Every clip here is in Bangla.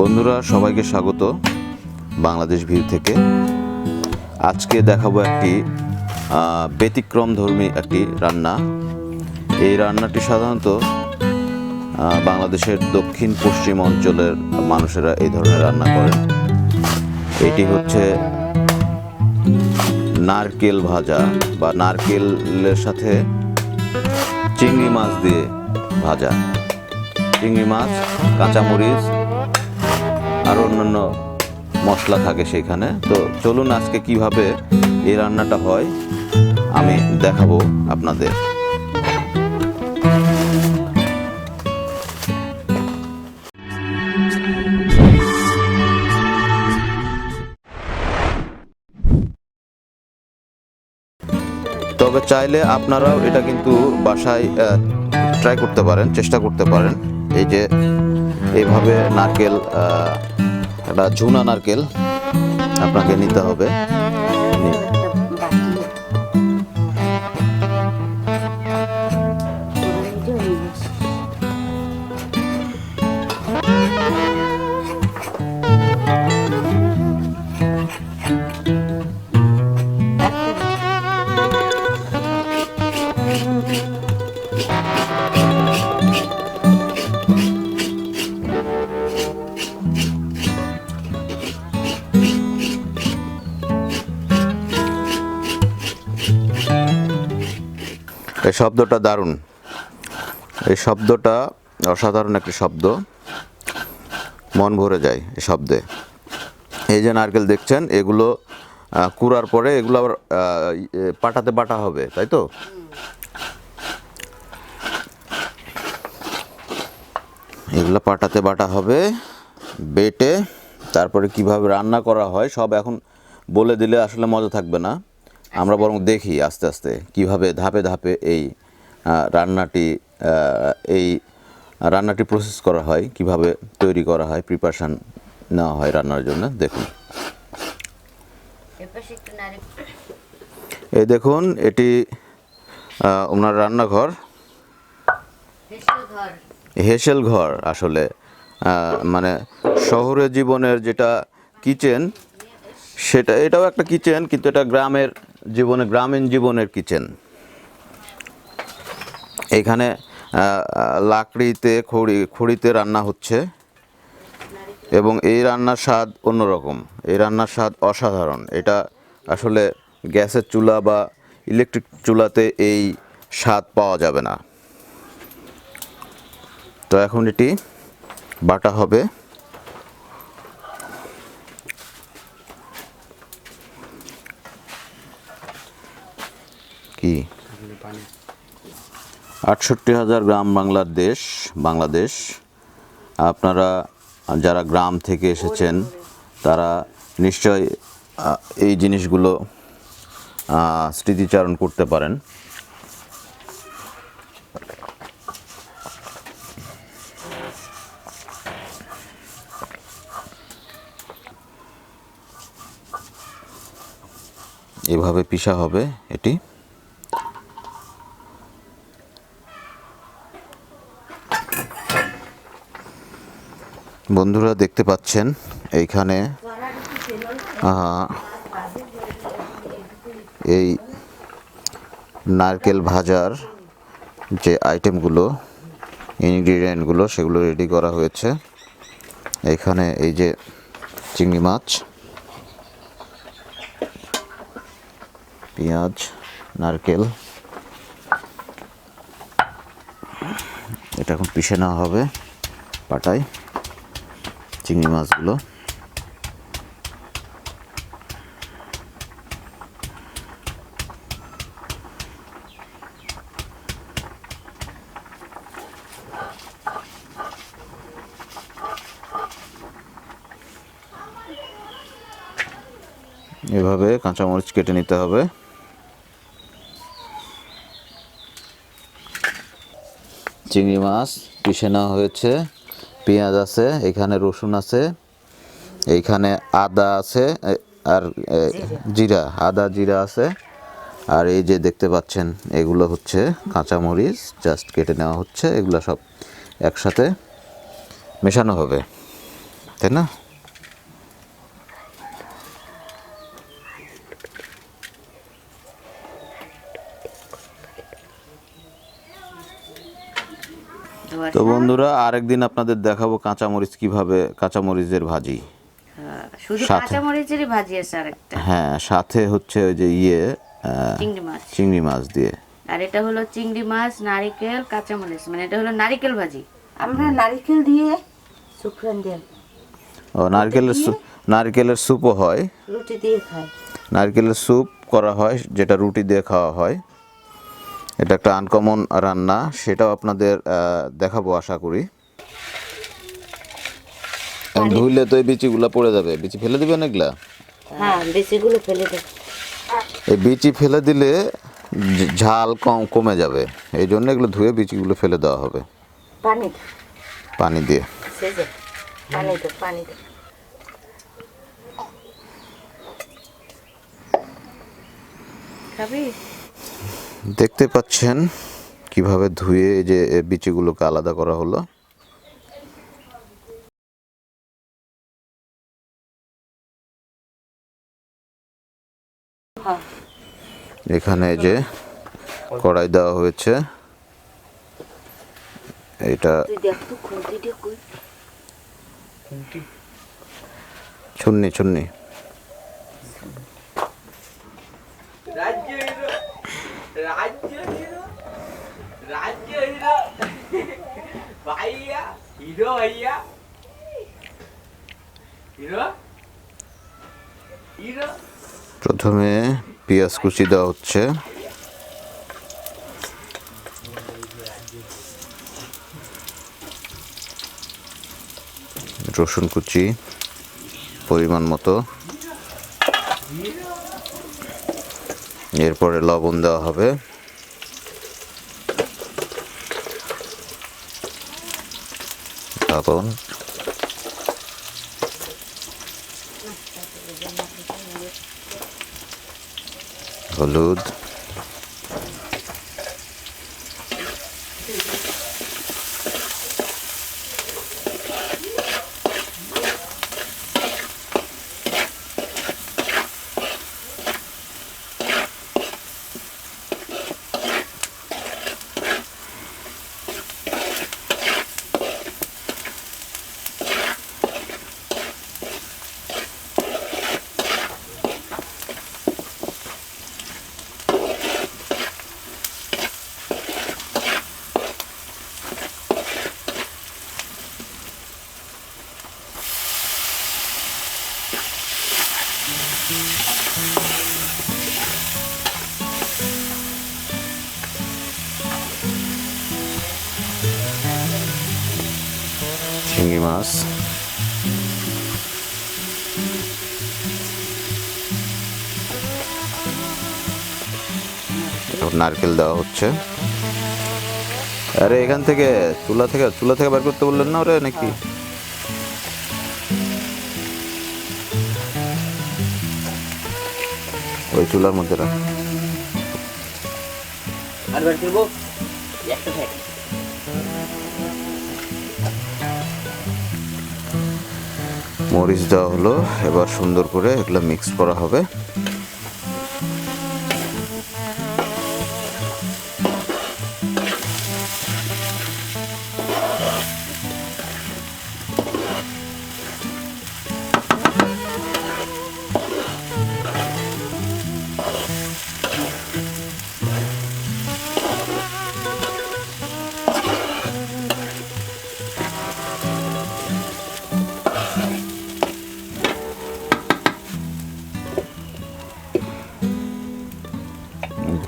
বন্ধুরা, সবাইকে স্বাগত বাংলাদেশ ভিউ থেকে। আজকে দেখাবো একটি ব্যতিক্রম ধর্মী একটি রান্না। এই রান্নাটি সাধারণত বাংলাদেশের দক্ষিণ, পশ্চিম অঞ্চলের মানুষেরা এই ধরনের রান্না করেন এটি হচ্ছে নারকেল ভাজা বা নারকেলের সাথে চিংড়ি মাছ দিয়ে ভাজা। চিংড়ি মাছ, কাঁচামরিচ আর অন্যান্য মশলা থাকে সেখানে। তো চলুন আজকে কীভাবে এই রান্নাটা হয়, আমি দেখাবো আপনাদের। তবে চাইলে আপনারাও এটা কিন্তু বাসায় ট্রাই করতে পারেন, চেষ্টা করতে পারেন। এই যে এইভাবে নারকেল একটা ঝুনা নারকেল। আপনাকে নিতে হবে। এই শব্দটা দারুণ। এই শব্দটা অসাধারণ একটি শব্দ। মন ভরে যায় এই শব্দে। এই যে নারকেল দেখছেন, এগুলো কুড়ার পরে এগুলো আবার পাটাতে বাটা হবে, তাই তো? এগুলো পাটাতে বাটা হবে, বেটে, তারপরে কীভাবে রান্না করা হয়, সব এখন বলে দিলে আসলে মজা থাকবে না। আমরা বরং দেখি আস্তে আস্তে কীভাবে ধাপে ধাপে এই রান্নাটি এই রান্নাটি প্রসেস করা হয় কীভাবে তৈরি করা হয় প্রিপারেশান নেওয়া হয় রান্নার জন্য। দেখুন। এই দেখুন এটি ওনার রান্নাঘর। হেসেল ঘর। আসলে মানে শহরের জীবনের যেটা কিচেন সেটা এটাও একটা কিচেন কিন্তু এটা গ্রামের জীবনে, গ্রামীণ জীবনের কিচেন। এখানে লাকড়িতে, খড়ি, খড়িতে রান্না হচ্ছে এবং এই রান্নার স্বাদ অন্যরকম। এই রান্নার স্বাদ অসাধারণ। এটা আসলে গ্যাসের চুলা বা ইলেকট্রিক চুলাতে এই স্বাদ পাওয়া যাবে না। তো এখন এটি বাটা হবে। কি? আটষট্টি হাজার গ্রাম বাংলার দেশ বাংলাদেশ। আপনারা যারা গ্রাম থেকে এসেছেন, তারা নিশ্চয় এই জিনিসগুলো স্মৃতিচারণ করতে পারেন। এভাবে পিষা হবে এটি। বন্ধুরা দেখতে পাচ্ছেন এইখানে এই নারকেল ভাজার যে আইটেমগুলো, ইনগ্রিডিয়েন্টগুলো, সেগুলো রেডি করা হয়েছে। এখানে এই যে চিংড়ি মাছ, পেঁয়াজ, নারকেল, এটা এখন পিষে নেওয়া হবে পাটায়। চিংড়ি মাছগুলো। এভাবে কাঁচামরিচ কেটে নিতে হবে। চিংড়ি মাছ পিষে নেওয়া হয়েছে। পেঁয়াজ আছে, এখানে রসুন আছে এইখানে আদা আছে আর জিরা, আদা, জিরা আছে, আর এই যে দেখতে পাচ্ছেন, এগুলো হচ্ছে কাঁচামরিচ, জাস্ট কেটে নেওয়া হচ্ছে, এগুলো সব একসাথে মেশানো হবে, তাই না? তো বন্ধুরা আরেকদিন আপনাদের দেখাবো কাঁচামরিচ কীভাবে কাঁচামরিচের ভাজি। হ্যাঁ, শুধু ভাজি আছে আরেকটা। হ্যাঁ সাথে হচ্ছে ওই যে ইয়ে চিংড়ি মাছ। চিংড়ি মাছ দিয়ে। আর এটা হলো চিংড়ি মাছ নারিকেল কাঁচা মরিচ মানে এটা হলো নারিকেল ভাজি। আমরা নারকেল দিয়ে শুকরান দিয়ে ও নারকেলের নারকেলের স্যুপও হয়। রুটি দিয়ে খাই। নারকেলের স্যুপ করা হয় যেটা রুটি দিয়ে খাওয়া হয়। এটা একটা আনকমন রান্না সেটাও আপনাদের দেখাবো আশা করি। ধুইলে তো এই বিচিগুলো পড়ে যাবে। বিচি ফেলে দিবেন এগুলা? হ্যাঁ বেশিগুলো ফেলে দেব এই বিচি ফেলে দিলে ঝাল কম কমে যাবে। এই জন্য এগুলো ধুয়ে বিচিগুলো ফেলে দেওয়া হবে। পানি পানি দিয়ে। পানি পানি দে। খাবি? দেখতে পাচ্ছেন কীভাবে ধুয়ে এই যে বিচিগুলোকে আলাদা করা হলো। হ্যাঁ এখানে যে কড়াই দেওয়া হয়েছে। এটা ছুন্নি ছুন্নি। হিরো হিরো, ভাইয়া হিরো ভাইয়া। হিরো? হিরো? প্রথমে পেঁয়াজ কুচি দেওয়া হচ্ছে। রসুন কুচি, পরিমাণ মতো। এরপরে লবণ দেওয়া হবে। লবণ। হলুদ। চিংড়ি মাছ নারকেল দেওয়া হচ্ছে। আরে এখান থেকে চুলা থেকে চুলা থেকে বার করতে বললেন না ওরে নাকি? ওই চুলার মধ্যে রাখ। আর বার করব? একটা মরিচ দেওয়া হলো। এবার সুন্দর করে এগুলো মিক্স করা হবে।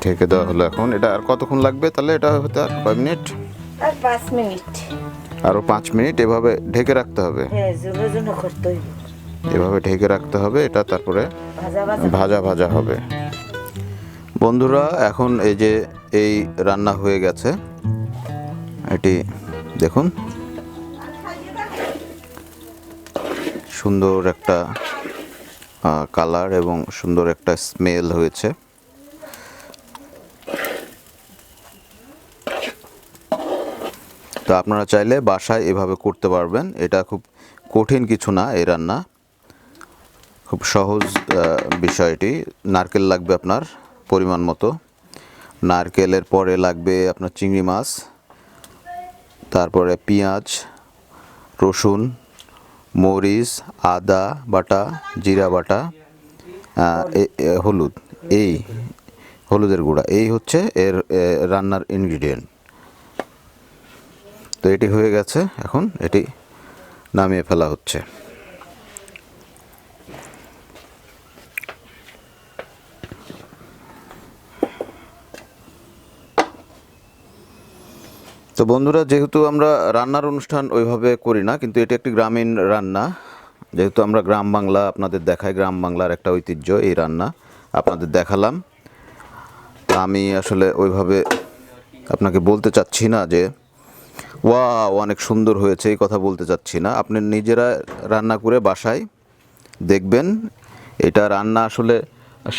ঢেকে দেওয়া হলো এখন। এটা আর কতক্ষণ লাগবে তাহলে? এটা হতে আর কয় মিনিট? আর পাঁচ মিনিট। আরও পাঁচ মিনিট এভাবে ঢেকে রাখতে হবে। হ্যাঁ এভাবে ঢেকে রাখতে হবে এটা তারপরে ভাজা ভাজা। হবে। বন্ধুরা এখন এই যে এই রান্না হয়ে গেছে এটি দেখুন। সুন্দর একটা কালার এবং সুন্দর একটা স্মেল হয়েছে। তো আপনারা চাইলে বাসায় এভাবে করতে পারবেন। এটা খুব কঠিন কিছু না এই রান্না। খুব সহজ বিষয়টি নারকেল লাগবে আপনার পরিমাণ মতো। নারকেলের পরে লাগবে আপনার চিংড়ি মাছ, তারপরে পেঁয়াজ, রসুন, মরিচ, আদা বাটা, জিরা বাটা হলুদ। এই, হলুদের গুঁড়া। এই হচ্ছে এর রান্নার ইনগ্রিডিয়েন্ট তো এটি হয়ে গেছে। এখন এটি নামিয়ে ফেলা হচ্ছে। তো বন্ধুরা, যেহেতু আমরা রান্নার অনুষ্ঠান ওইভাবে করি না, কিন্তু এটি একটি গ্রামীণ রান্না। যেহেতু আমরা গ্রাম বাংলা, আপনাদের দেখাই গ্রাম বাংলার একটা ঐতিহ্য, এই রান্না আপনাদের দেখালাম। আমি আসলে ওইভাবে আপনাকে বলতে চাচ্ছি না যে ওয়া অনেক সুন্দর হয়েছে, এই কথা বলতে চাচ্ছি না। আপনি নিজেরা রান্না করে বাসায় দেখবেন, এটা রান্না আসলে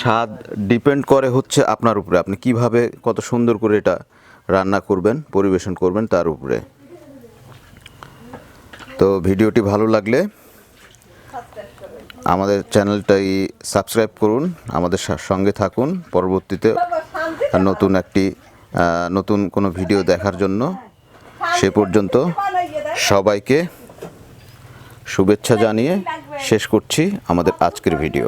স্বাদ ডিপেন্ড করে হচ্ছে আপনার উপরে। আপনি কীভাবে কত সুন্দর করে এটা রান্না করবেন, পরিবেশন করবেন তার উপরে। তো ভিডিওটি ভালো লাগলে আমাদের চ্যানেলটাই সাবস্ক্রাইব করুন, আমাদের সঙ্গে থাকুন। পরবর্তীতে নতুন একটি নতুন কোনো ভিডিও দেখার জন্য সে পর্যন্ত সবাইকে শুভেচ্ছা জানিয়ে শেষ করছি আমাদের আজকের ভিডিও।